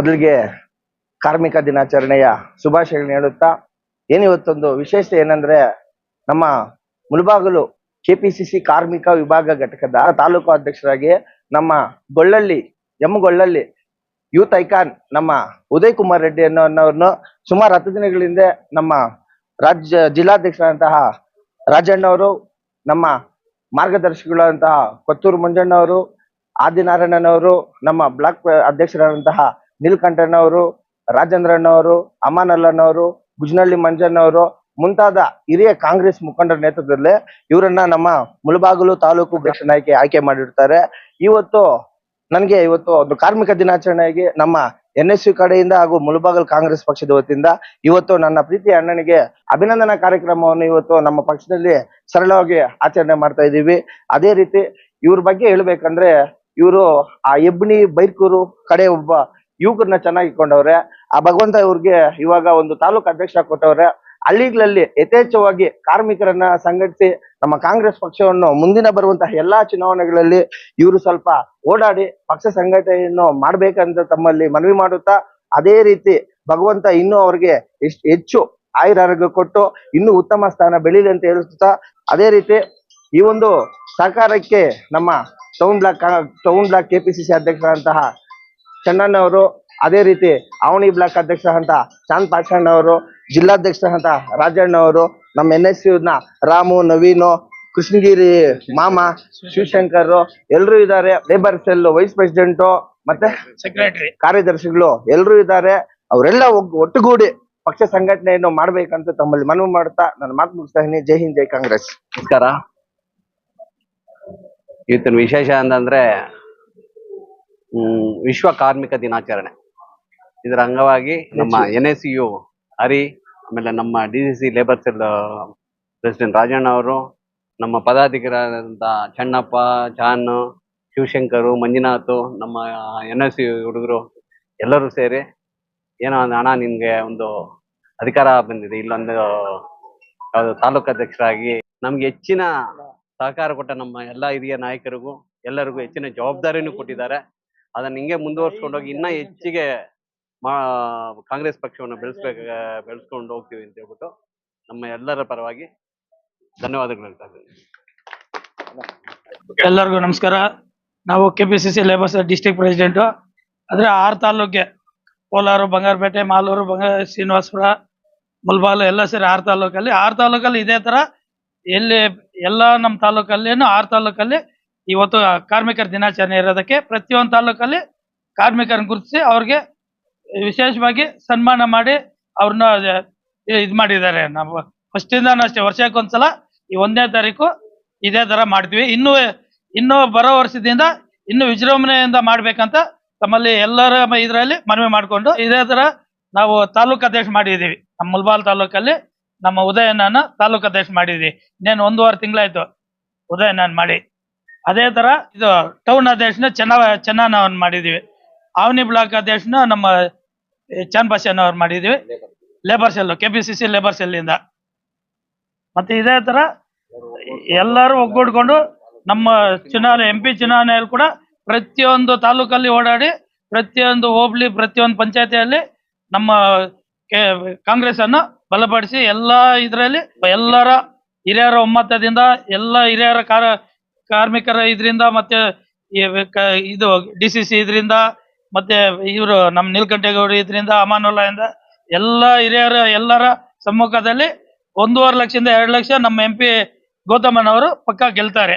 ಮೊದಲಿಗೆ ಕಾರ್ಮಿಕ ದಿನಾಚರಣೆಯ ಶುಭಾಶಯಗಳನ್ನ ಹೇಳುತ್ತಾ ಏನಿವತ್ತೊಂದು ವಿಶೇಷತೆ ಏನಂದ್ರೆ, ನಮ್ಮ ಮುಳಬಾಗಲು ಕೆಪಿಸಿಸಿ ಕಾರ್ಮಿಕ ವಿಭಾಗ ಘಟಕದ ತಾಲೂಕು ಅಧ್ಯಕ್ಷರಾಗಿ ನಮ್ಮ Gollalli, M Gollalli youth icon ನಮ್ಮ ಉದಯ್ ಕುಮಾರ್ ರೆಡ್ಡಿ ಅನ್ನೋ ಅನ್ನೋರ್ನು ಸುಮಾರು ಹತ್ತು ದಿನಗಳಿಂದ ನಮ್ಮ ರಾಜ್ಯ ಜಿಲ್ಲಾಧ್ಯಕ್ಷರಾದಂತಹ ರಾಜಣ್ಣವರು ನಮ್ಮ ಮಾರ್ಗದರ್ಶಿಗಳಾದಂತಹ ಕೊತ್ತೂರು ಮಂಜಣ್ಣವರು ಆದಿನಾರಾಯಣನವರು, ನಮ್ಮ ಬ್ಲಾಕ್ ಅಧ್ಯಕ್ಷರಾದಂತಹ ನೀಲ್ಕಂಠಣ್ಣವರು ರಾಜೇಂದ್ರಣ್ಣವರು ಅಮಾನಲ್ಲಣ್ಣವರು ಗುಜ್ನಳ್ಳಿ ಮಂಜಣ್ಣವರು ಮುಂತಾದ ಹಿರಿಯ ಕಾಂಗ್ರೆಸ್ ಮುಖಂಡರ ನೇತೃತ್ವದಲ್ಲಿ ಇವರನ್ನ ನಮ್ಮ ಮುಳಬಾಗಿಲು ತಾಲೂಕು ಅಧ್ಯಕ್ಷನಾಗಿ ಆಯ್ಕೆ ಮಾಡಿರ್ತಾರೆ. ಇವತ್ತು ನನಗೆ ಇವತ್ತು ಒಂದು ಕಾರ್ಮಿಕ ದಿನಾಚರಣೆಗೆ ನಮ್ಮ ಎನ್ ಎಸ್ ಯು ಕಡೆಯಿಂದ ಹಾಗೂ ಮುಳಬಾಗಲ್ ಕಾಂಗ್ರೆಸ್ ಪಕ್ಷದ ವತಿಯಿಂದ ಇವತ್ತು ನನ್ನ ಪ್ರೀತಿ ಅಣ್ಣನಿಗೆ ಅಭಿನಂದನಾ ಕಾರ್ಯಕ್ರಮವನ್ನು ಇವತ್ತು ನಮ್ಮ ಪಕ್ಷದಲ್ಲಿ ಸರಳವಾಗಿ ಆಚರಣೆ ಮಾಡ್ತಾ ಇದ್ದೀವಿ. ಅದೇ ರೀತಿ ಇವ್ರ ಬಗ್ಗೆ ಹೇಳ್ಬೇಕಂದ್ರೆ ಇವರು ಆ ಎಬ್ಣಿ ಬೈರ್ಕೂರು ಕಡೆ ಒಬ್ಬ ಯುವಕರನ್ನ ಚೆನ್ನಾಗಿ ಇಟ್ಕೊಂಡವ್ರೆ. ಆ ಭಗವಂತ ಇವ್ರಿಗೆ ಇವಾಗ ಒಂದು ತಾಲೂಕು ಅಧ್ಯಕ್ಷ ಕೊಟ್ಟವ್ರೆ. ಹಳ್ಳಿಗಳಲ್ಲಿ ಯಥೇಚ್ಛವಾಗಿ ಕಾರ್ಮಿಕರನ್ನ ಸಂಘಟಿಸಿ ನಮ್ಮ ಕಾಂಗ್ರೆಸ್ ಪಕ್ಷವನ್ನು ಮುಂದಿನ ಬರುವಂತಹ ಎಲ್ಲಾ ಚುನಾವಣೆಗಳಲ್ಲಿ ಇವರು ಸ್ವಲ್ಪ ಓಡಾಡಿ ಪಕ್ಷ ಸಂಘಟನೆಯನ್ನು ಮಾಡ್ಬೇಕಂತ ತಮ್ಮಲ್ಲಿ ಮನವಿ ಮಾಡುತ್ತಾ, ಅದೇ ರೀತಿ ಭಗವಂತ ಇನ್ನೂ ಅವ್ರಿಗೆ ಎಷ್ಟು ಹೆಚ್ಚು ಆಯುರಾರೋಗ್ಯ ಕೊಟ್ಟು ಇನ್ನೂ ಉತ್ತಮ ಸ್ಥಾನ ಬೆಳೀಲಿ ಅಂತ ಹೇಳುತ್ತಾ, ಅದೇ ರೀತಿ ಈ ಒಂದು ಸರ್ಕಾರಕ್ಕೆ ನಮ್ಮ town block town block KPCC ಅಧ್ಯಕ್ಷರಾದಂತಹ ಚನ್ನಣ್ಣವರು ಅದೇ ರೀತಿ ಅವಣಿ ಬ್ಲಾಕ್ ಅಧ್ಯಕ್ಷ ಅಂತ ಶಾಂತ್ ಪಾಷಣ್ಣ ಅವರು ಜಿಲ್ಲಾಧ್ಯಕ್ಷ ಅಂತ ರಾಜಣ್ಣ ರಾಜಣ್ಣವರು ನಮ್ಮ ಎನ್ ಎಸ್ನ ರಾಮು ನವೀನು ಕೃಷ್ಣಗಿರಿ ಮಾಮ ಶಿವಶಂಕರ್ ಎಲ್ರು ಇದ್ದಾರೆ. ಲೇಬರ್ ಸೆಲ್ ವೈಸ್ ಪ್ರೆಸಿಡೆಂಟ್ ಮತ್ತೆ ಸೆಕ್ರೆಟರಿ ಕಾರ್ಯದರ್ಶಿಗಳು ಎಲ್ರು ಇದ್ದಾರೆ. ಅವರೆಲ್ಲ ಒಗ್- ಒಟ್ಟುಗೂಡಿ ಪಕ್ಷ ಸಂಘಟನೆಯನ್ನು ಮಾಡ್ಬೇಕಂತ ತಮ್ಮಲ್ಲಿ ಮನವಿ ಮಾಡ್ತಾ ನನ್ನ ಮಾತು ಮುಗಿಸ್ತಾ ಇದೀನಿ ಜೈ ಹಿಂದ್ ಜೈ ಕಾಂಗ್ರೆಸ್. ನಮಸ್ಕಾರ. ಇವತ್ತಿನ ವಿಶೇಷ ಅಂತಂದ್ರೆ ವಿಶ್ವ ಕಾರ್ಮಿಕ ದಿನಾಚರಣೆ. ಇದರ ಅಂಗವಾಗಿ ನಮ್ಮ ಎನ್ ಎಸ್ ಯು ಹರಿ ಆಮೇಲೆ ನಮ್ಮ D C C labour cell president Rajanna ಅವರು ನಮ್ಮ ಪದಾಧಿಕಾರಿಯಾದಂಥ ಚನ್ನಪ್ಪ ಚಾನ್ ಶಿವಶಂಕರು ಮಂಜುನಾಥ್ ನಮ್ಮ ಎನ್ ಎಸ್ ಯು ಹುಡುಗರು ಎಲ್ಲರೂ ಸೇರಿ ಏನೋ ಒಂದು ಹಣ ನಿಮ್ಗೆ ಒಂದು ಅಧಿಕಾರ ಬಂದಿದೆ. ಇಲ್ಲೊಂದು ಯಾವುದು ತಾಲೂಕು ಅಧ್ಯಕ್ಷರಾಗಿ ನಮ್ಗೆ ಹೆಚ್ಚಿನ ಸಹಕಾರ ಕೊಟ್ಟ ನಮ್ಮ ಎಲ್ಲ ಹಿರಿಯ ನಾಯಕರಿಗೂ ಎಲ್ಲರಿಗೂ ಹೆಚ್ಚಿನ ಜವಾಬ್ದಾರಿನೂ ಕೊಟ್ಟಿದ್ದಾರೆ. ಅದನ್ನ ಹಿಂಗೆ ಮುಂದುವರ್ಸ್ಕೊಂಡೋಗಿ ಇನ್ನ ಹೆಚ್ಚಿಗೆ ಮಾ ಕಾಂಗ್ರೆಸ್ ಪಕ್ಷವನ್ನು ಬೆಳೆಸ್ಬೇಕ ಬೆಳೆಸ್ಕೊಂಡು ಹೋಗ್ತೀವಿ ಅಂತ ಹೇಳ್ಬಿಟ್ಟು ನಮ್ಮ ಎಲ್ಲರ ಪರವಾಗಿ ಧನ್ಯವಾದಗಳು ಹೇಳ್ತಾ ಇದ್ದೀನಿ. ಎಲ್ಲರಿಗೂ ನಮಸ್ಕಾರ. ನಾವು K P C C labours district president ಅಂದ್ರೆ ಆರು ತಾಲೂಕಿಗೆ ಕೋಲಾರ ಬಂಗಾರಪೇಟೆ ಮಾಲೂರು ಬಂಗಾರ ಶ್ರೀನಿವಾಸಪುರ ಮುಲ್ಬಾಲು ಎಲ್ಲ ಸೇರಿ ಆರು ತಾಲೂಕಲ್ಲಿ. ಆರು ತಾಲೂಕಲ್ಲಿ ಇದೇ ತರ ಎಲ್ಲಿ ಎಲ್ಲ ನಮ್ಮ ತಾಲೂಕಲ್ಲಿ ಆರು ತಾಲೂಕಲ್ಲಿ ಇವತ್ತು ಕಾರ್ಮಿಕರ ದಿನಾಚರಣೆ ಇರೋದಕ್ಕೆ ಪ್ರತಿಯೊಂದು ತಾಲೂಕಲ್ಲಿ ಕಾರ್ಮಿಕರನ್ನ ಗುರುತಿಸಿ ಅವ್ರಿಗೆ ವಿಶೇಷವಾಗಿ ಸನ್ಮಾನ ಮಾಡಿ ಅವ್ರನ್ನ ಇದು ಮಾಡಿದ್ದಾರೆ. ನಾವು ಫಸ್ಟ್ ಇಂದಾನು ಅಷ್ಟೇ, ವರ್ಷಕ್ಕೊಂದ್ಸಲ ಈ ಒಂದನೇ ತಾರೀಕು ಇದೇ ತರ ಮಾಡ್ತೀವಿ. ಇನ್ನು ಇನ್ನು ಬರೋ ವರ್ಷದಿಂದ ಇನ್ನು ವಿಜೃಂಭಣೆಯಿಂದ ಮಾಡ್ಬೇಕಂತ ತಮ್ಮಲ್ಲಿ ಎಲ್ಲರ ಇದರಲ್ಲಿ ಮನವಿ ಮಾಡ್ಕೊಂಡು ಇದೇ ತರ ನಾವು ತಾಲೂಕು ಅಧ್ಯಕ್ಷ ಮಾಡಿದ್ದೀವಿ. ನಮ್ಮ ಮುಲ್ಬಾಲ್ ತಾಲೂಕಲ್ಲಿ ನಮ್ಮ ಉದಯನನ್ನ ತಾಲೂಕು ಅಧ್ಯಕ್ಷ ಮಾಡಿದ್ವಿ ಇನ್ನೇನು ಒಂದೂವರೆ ತಿಂಗಳಾಯ್ತು ಉದಯನನ್ ಮಾಡಿ. ಅದೇ ತರ ಇದು ಟೌನ್ ಅಧ್ಯಕ್ಷನ ಚೆನ್ನ ಚೆನ್ನಣ್ಣವ್ರನ್ನ ಮಾಡಿದೀವಿ. ಅವನಿ ಬ್ಲಾಕ್ ಅಧ್ಯಕ್ಷನ ನಮ್ಮ ಚಂದ್ ಅವ್ರು ಮಾಡಿದೀವಿ. Labour cell K P C C labour ಸೆಲ್ಲಿಂದ ಮತ್ತೆ ಇದೇ ತರ ಎಲ್ಲರೂ ಒಗ್ಗೂಡ್ಕೊಂಡು ನಮ್ಮ ಚುನಾವಣೆ ಎಂ ಪಿ ಚುನಾವಣೆಯಲ್ಲಿ ಕೂಡ ಪ್ರತಿಯೊಂದು ತಾಲೂಕಲ್ಲಿ ಓಡಾಡಿ, ಪ್ರತಿಯೊಂದು ಹೋಬಳಿ, ಪ್ರತಿಯೊಂದು ಪಂಚಾಯತಿಯಲ್ಲಿ ನಮ್ಮ ಕಾಂಗ್ರೆಸ್ ಅನ್ನು ಬಲಪಡಿಸಿ ಎಲ್ಲ ಇದರಲ್ಲಿ ಎಲ್ಲರ ಹಿರಿಯರ ಒಮ್ಮತದಿಂದ ಎಲ್ಲ ಹಿರಿಯರ ಕಾರ ಕಾರ್ಮಿಕರ ಇದರಿಂದ ಮತ್ತೆ ಇದು ಡಿ ಸಿ ಸಿ ಇದರಿಂದ ಮತ್ತೆ ಇವರು ನಮ್ಮ ನೀಲ್ಕಂಠೇಗೌಡ ಇದರಿಂದ ಅಮಾನುಲ್ಲಾ ಇಂದ ಎಲ್ಲ ಹಿರಿಯರ ಎಲ್ಲರ ಸಮ್ಮುಖದಲ್ಲಿ ಒಂದೂವರೆ ಲಕ್ಷದಿಂದ ಎರಡು ಲಕ್ಷ ನಮ್ಮ ಎಂ ಪಿ ಗೌತಮನವರು ಪಕ್ಕ ಗೆಲ್ತಾರೆ.